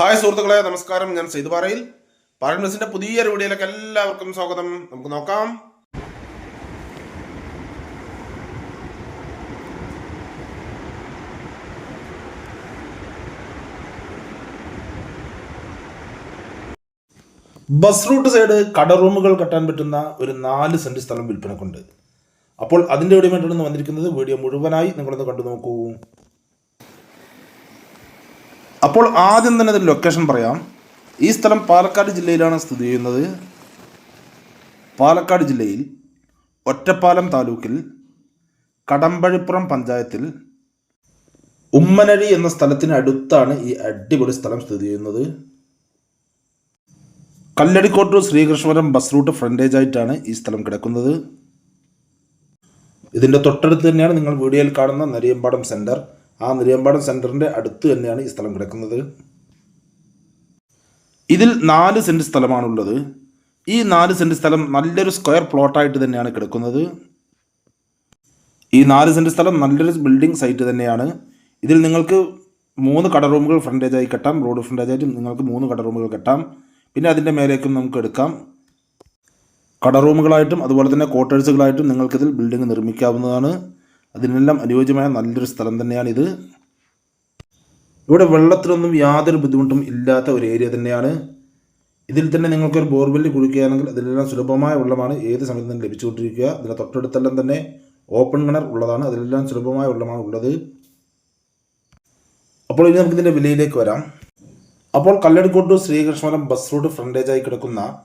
Hi സുഹൃത്തുക്കളെ നമസ്കാരം. ഞാൻ സെയ്ത് പാറയിൽ. പാരൻസിന്റെ പുതിയ വീഡിയോയിലേക്ക് എല്ലാവർക്കും സ്വാഗതം. നമുക്ക് നോക്കാം. ബസ് റൂട്ട് സൈഡ് കട റൂമുകൾ കെട്ടാൻ പറ്റുന്ന ഒരു നാല് സെന്റ് സ്ഥലം വിൽപ്പനക്കുണ്ട്. അപ്പോൾ അതിന്റെ വീഡിയോമായിട്ടാണ് വന്നിരിക്കുന്നത്? വീഡിയോ മുഴുവനായി നിങ്ങളൊന്ന് കണ്ടു നോക്കൂ. അപ്പോൾ ആദ്യം തന്നെ ഇതിന്റെ ലൊക്കേഷൻ പറയാം. ഈ സ്ഥലം പാലക്കാട് ജില്ലയിലാണ് സ്ഥിതി ചെയ്യുന്നത്. പാലക്കാട് ജില്ലയിൽ ഒറ്റപ്പാലം താലൂക്കിൽ കടമ്പഴിപ്പുറം പഞ്ചായത്തിൽ ഉമ്മനഴി എന്ന സ്ഥലത്തിന് അടുത്താണ് ഈ അടിപൊളി സ്ഥലം സ്ഥിതി ചെയ്യുന്നത്. Kalladikode Sreekrishnapuram bus route frontage ആയിട്ടാണ് ഈ സ്ഥലം കിടക്കുന്നത്. ഇതിന്റെ തൊട്ടടുത്ത് തന്നെയാണ് നിങ്ങൾ വീഡിയോയിൽ കാണുന്ന നരിയമ്പാടം സെന്റർ ആ നെരിയമ്പാടം സെന്ററിന്റെ അടുത്ത് തന്നെയാണ് ഈ സ്ഥലം കിടക്കുന്നത്. ഇതിൽ നാല് സെന്റ് സ്ഥലമാണുള്ളത്. ഈ നാല് സെന്റ് സ്ഥലം നല്ലൊരു സ്ക്വയർ പ്ലോട്ടായിട്ട് തന്നെയാണ് കിടക്കുന്നത്. ഈ നാല് സെന്റ് സ്ഥലം നല്ലൊരു ബിൽഡിംഗ് സൈറ്റ് തന്നെയാണ്. ഇതിൽ നിങ്ങൾക്ക് മൂന്ന് കട റൂമുകൾ ഫ്രണ്ടേജായി കെട്ടാം. റോഡ് ഫ്രണ്ടേജായിട്ടും നിങ്ങൾക്ക് മൂന്ന് കട റൂമുകൾ കെട്ടാം. പിന്നെ അതിന്റെ മേലേക്കും നമുക്ക് എടുക്കാം. കട റൂമുകളായിട്ടും അതുപോലെ തന്നെ ക്വാർട്ടേഴ്സുകളായിട്ടും നിങ്ങൾക്കിതിൽ ബിൽഡിംഗ് നിർമ്മിക്കാവുന്നതാണ്. അതിനെല്ലാം അനുയോജ്യമായ നല്ലൊരു സ്ഥലം തന്നെയാണിത്. ഇവിടെ വെള്ളത്തിനൊന്നും യാതൊരു ബുദ്ധിമുട്ടും ഇല്ലാത്ത ഒരു ഏരിയ തന്നെയാണ്. ഇതിൽ തന്നെ നിങ്ങൾക്കൊരു ബോർവെല്ല് കുഴിക്കുകയാണെങ്കിൽ അതിലെല്ലാം സുലഭമായ വെള്ളമാണ് ഏത് സമയത്തും തന്നെ ലഭിച്ചുകൊണ്ടിരിക്കുക. അതിന്റെ തൊട്ടടുത്തെല്ലാം തന്നെ ഓപ്പൺ കിണർ ഉള്ളതാണ്. അതിലെല്ലാം സുലഭമായ വെള്ളമാണ് ഉള്ളത്. അപ്പോൾ ഇനി നമുക്ക് ഇതിന്റെ വിലയിലേക്ക് വരാം. അപ്പോൾ കല്ലടിക്കോട്ട് ശ്രീകൃഷ്ണപുരം ബസ് റൂട്ട് ഫ്രണ്ടേജായി കിടക്കുന്ന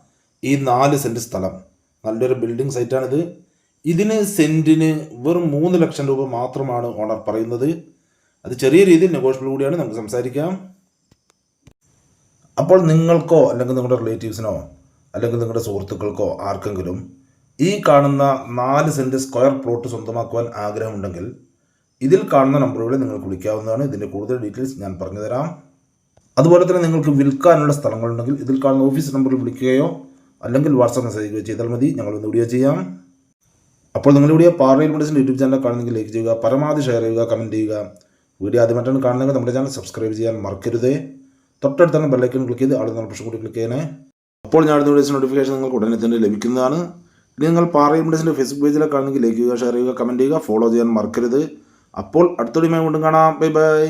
ഈ നാല് സെന്റ് സ്ഥലം. നല്ലൊരു ബിൽഡിംഗ് സൈറ്റാണിത് ഇതിന് സെന്റിന് വെറും മൂന്ന് ലക്ഷം രൂപ മാത്രമാണ് ഓണർ പറയുന്നത്. അത് ചെറിയ രീതിയിൽ നെഗോഷ്യബിൾ കൂടിയാണ്. നമുക്ക് സംസാരിക്കാം. അപ്പോൾ നിങ്ങൾക്കോ അല്ലെങ്കിൽ നിങ്ങളുടെ റിലേറ്റീവ്സിനോ അല്ലെങ്കിൽ നിങ്ങളുടെ സുഹൃത്തുക്കൾക്കോ ആർക്കെങ്കിലും ഈ കാണുന്ന നാല് സെന്റ് സ്ക്വയർ പ്ലോട്ട് സ്വന്തമാക്കുവാൻ ആഗ്രഹമുണ്ടെങ്കിൽ ഇതിൽ കാണുന്ന നമ്പറുകളിൽ നിങ്ങൾക്ക് വിളിക്കാവുന്നതാണ്. ഇതിന്റെ കൂടുതൽ ഡീറ്റെയിൽസ് ഞാൻ പറഞ്ഞു തരാം അതുപോലെ തന്നെ നിങ്ങൾക്ക് വിൽക്കാനുള്ള സ്ഥലങ്ങളുണ്ടെങ്കിൽ ഇതിൽ കാണുന്ന ഓഫീസ് നമ്പറിൽ വിളിക്കുകയോ അല്ലെങ്കിൽ വാട്സാപ്പ് മെസ്സേജ് ചെയ്താൽ മതി. ഞങ്ങളൊന്ന് വീഡിയോ ചെയ്യാം. അപ്പോൾ നിങ്ങൾ വീഡിയോ പാറയിൽ മെഡിസിൻ യൂട്യൂബ് ചാനൽ കാണുന്നെങ്കിൽ ലൈക്ക് ചെയ്യുക പരമാവധി ഷെയർ ചെയ്യുക കമന്റ് ചെയ്യുക. വീഡിയോ ആദ്യമായിട്ടാണ് കാണുന്നത് നമ്മുടെ ചാനൽ സബ്സ്ക്രൈബ് ചെയ്യാൻ മറക്കരുത്. തൊട്ടടുത്താണ് ബെല്ലൈക്കൺ ക്ലിക്ക് ചെയ്ത് ആളുകൾ പ്രശ്നം കൂടി ക്ലിക്ക് ചെയ്യണേ. അപ്പോൾ ഞാൻ അടുത്ത വീഡിയോസ് നോട്ടിഫിക്കേഷൻ നിങ്ങൾക്ക് ഉടനെ തന്നെ ലഭിക്കുന്നതാണ്. ഇനി നിങ്ങൾ പാറയിൽ മെഡിസിന്റെ ഫേസ്ബുക്ക് പേജിലൊക്കെ കാണുന്നെങ്കിൽ ലൈക്ക് ചെയ്യുക ഷെയർ ചെയ്യുക കമന്റ് ചെയ്യുക ഫോളോ ചെയ്യാൻ മറക്കരുത്. അപ്പോൾ അടുത്തൊടിയുമായി വീണ്ടും കാണാം. Bye bye